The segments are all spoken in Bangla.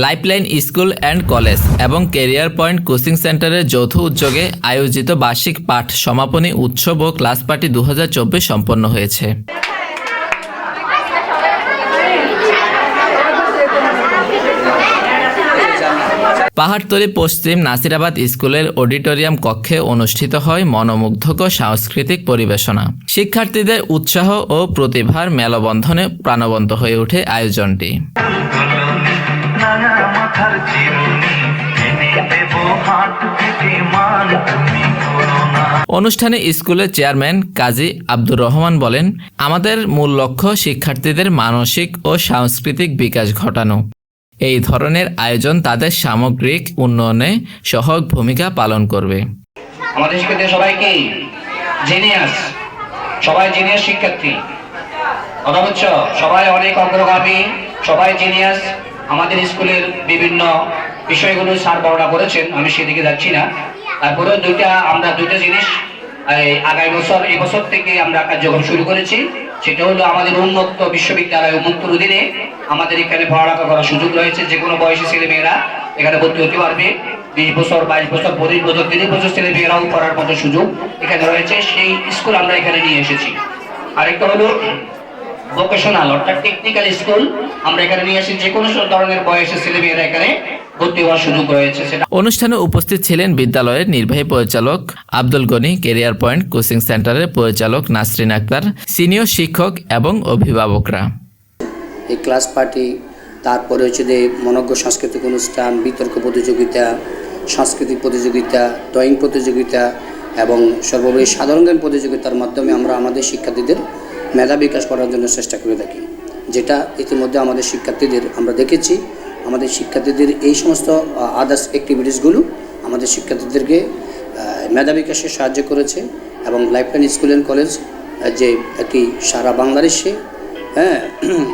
লাইফলাইন স্কুল অ্যান্ড কলেজ এবং কেরিয়ার পয়েন্ট কোচিং সেন্টারের যৌথ উদ্যোগে আয়োজিত বার্ষিক পাঠ সমাপনী উৎসব ও ক্লাস পার্টি দু হাজার চব্বিশ সম্পন্ন হয়েছে। পাহাড়তলি পশ্চিম নাসিরাবাদ স্কুলের অডিটোরিয়াম কক্ষে অনুষ্ঠিত হয় মনোমুগ্ধকর সাংস্কৃতিক পরিবেশনা। শিক্ষার্থীদের উৎসাহ ও প্রতিভার মেলবন্ধনে প্রাণবন্ত হয়ে ওঠে আয়োজনটি। মাথার চিরুনি এনে দেব হাত থেকে মান তুমি অনুষ্ঠানে স্কুলের চেয়ারম্যান কাজী আব্দুর রহমান বলেন আমাদের মূল লক্ষ্য শিক্ষার্থীদের মানসিক ও সাংস্কৃতিক বিকাশ ঘটানো। এই ধরনের আয়োজন তাদের সামগ্রিক উন্নয়নে সহজ ভূমিকা পালন করবে। আমাদের শিক্ষার্থী সবাইকে জেনিয়াস সবাই জিনিয়াস শিক্ষার্থী। কথা সবাই অনেক অগ্রগামী সবাই জিনিয়াস আমাদের স্কুলের বিভিন্ন বিষয়গুলো স্যার বর্ণনা করেছেন, আমি সেদিকে যাচ্ছি না। তারপরেও দুইটা, আমরা দুইটা জিনিস আগামী বছর, এই বছর থেকে আমরা কার্যক্রম শুরু করেছি। সেটা হলো আমাদের উন্মুক্ত বিশ্ববিদ্যালয় উন্মুক্ত অধীনে আমাদের এখানে পড়ালেখা করার সুযোগ রয়েছে। যে কোনো বয়সী ছেলে মেয়েরা এখানে ভর্তি হতে পারবে। বিশ বছর, বাইশ বছর, পঁচিশ বছর, তিরিশ বছর ছেলে মেয়েরাও পড়ার মতো সুযোগ এখানে রয়েছে। সেই স্কুল আমরা এখানে নিয়ে এসেছি। আরেকটা হলো ভোকেশনাল অর্থাৎ টেকনিক্যাল স্কুল আমরা এখানে নিয়ে এসেছি যে কোনো ধরনের বয়সের ছেলে মেয়েরা এখানে অনুষ্ঠানে উপস্থিত ছিলেন বিদ্যালয়ের নির্বাহী পরিচালক Abdul Gani career point coaching সেন্টারের পরিচালক নাসরিন আক্তার সিনিয়র শিক্ষক এবং অভিভাবকরা। এই ক্লাস পার্টি তারপরে হচ্ছে যে মনজ্ঞ সাংস্কৃতিক অনুষ্ঠান বিতর্ক প্রতিযোগিতা সাংস্কৃতিক প্রতিযোগিতা ড্রয়িং প্রতিযোগিতা এবং সর্বোপরি সাধারণ জ্ঞান প্রতিযোগিতার মাধ্যমে আমরা আমাদের শিক্ষার্থীদের মেধা বিকাশ করার জন্য চেষ্টা করে থাকি, যেটা ইতিমধ্যে আমাদের শিক্ষার্থীদের আমরা দেখেছি। আমাদের শিক্ষার্থীদের এই সমস্ত আদার্স অ্যাক্টিভিটিসগুলো আমাদের শিক্ষার্থীদেরকে মেধা বিকাশে সাহায্য করেছে এবং life lifeline school and college যে একটি সারা বাংলাদেশে হ্যাঁ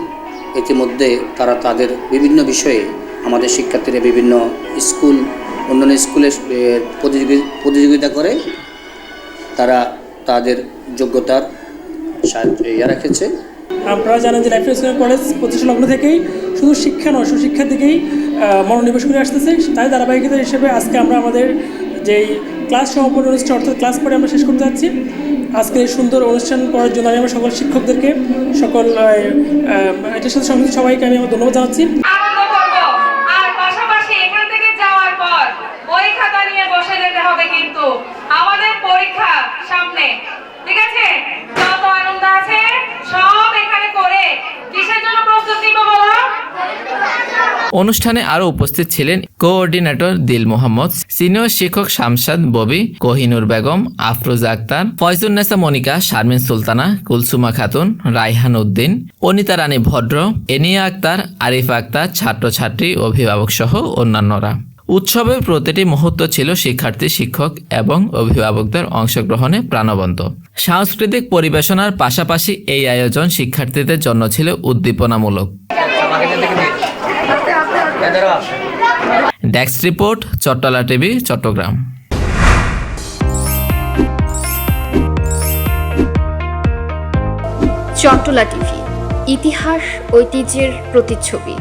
ইতিমধ্যে তারা তাদের বিভিন্ন বিষয়ে আমাদের শিক্ষার্থীরা বিভিন্ন স্কুল, অন্যান্য স্কুলে প্রতিযোগিতা করে। তারা তাদের যোগ্যতার ইয়ে রেখেছে আপনারা জানেন যে লাইফ স্কুল কলেজ প্রতিষ্ঠা লগ্ন থেকেই শুধু শিক্ষা নয় শুধু শিক্ষার দিকেই মনোনিবেশ করে আসতেছে। তাই ধারাবাহিকতা হিসেবে আজকে আমরা আমাদের যেই ক্লাস সমাপন অনুষ্ঠান অর্থাৎ ক্লাস পরে আমরা শেষ করতে যাচ্ছি। আজকে এই সুন্দর অনুষ্ঠান করার জন্য আমি আমার সকল শিক্ষকদেরকে সকল এটার সাথে সংযুক্ত সবাইকে আমি আমার ধন্যবাদ জানাচ্ছি। আনন্দ করব। আর পাশাপাশি এখান থেকে যাওয়ার পর বই খাতা নিয়ে বসে যেতে হবে কিন্তু। আমাদের পরীক্ষা সামনে ঠিক আছে? আছে সব এখানে করে। কিসের জন্য প্রস্তুত নিব বলো? অনুষ্ঠানে আরও উপস্থিত ছিলেন কোঅর্ডিনেটর দিল মোহাম্মদ, সিনিয়র শিক্ষক শামসাদ ববি, কোহিনুর বেগম, আফরোজা আক্তার ফয়জুন্নেসা মনিকা, শারমিন সুলতানা, কুলসুমা খাতুন, রাইহান উদ্দিন, অনিতা রানী ভদ্র, এনিয়া আক্তার, আরিফ আক্তার, ছাত্রছাত্রী অভিভাবক সহ অন্যান্যরা। উৎসবের প্রতিটি মুহূর্ত ছিল শিক্ষার্থী, শিক্ষক এবং অভিভাবকদের অংশগ্রহণে প্রাণবন্ত। সাংস্কৃতিক পরিবেশনার পাশাপাশি এই আয়োজন শিক্ষার্থীদের জন্য ছিল উদ্দীপনামূলক। Desk report, Chattala TV, Chattogram. Chattala TV, ইতিহাস, ঐতিহ্যের প্রতিচ্ছবি।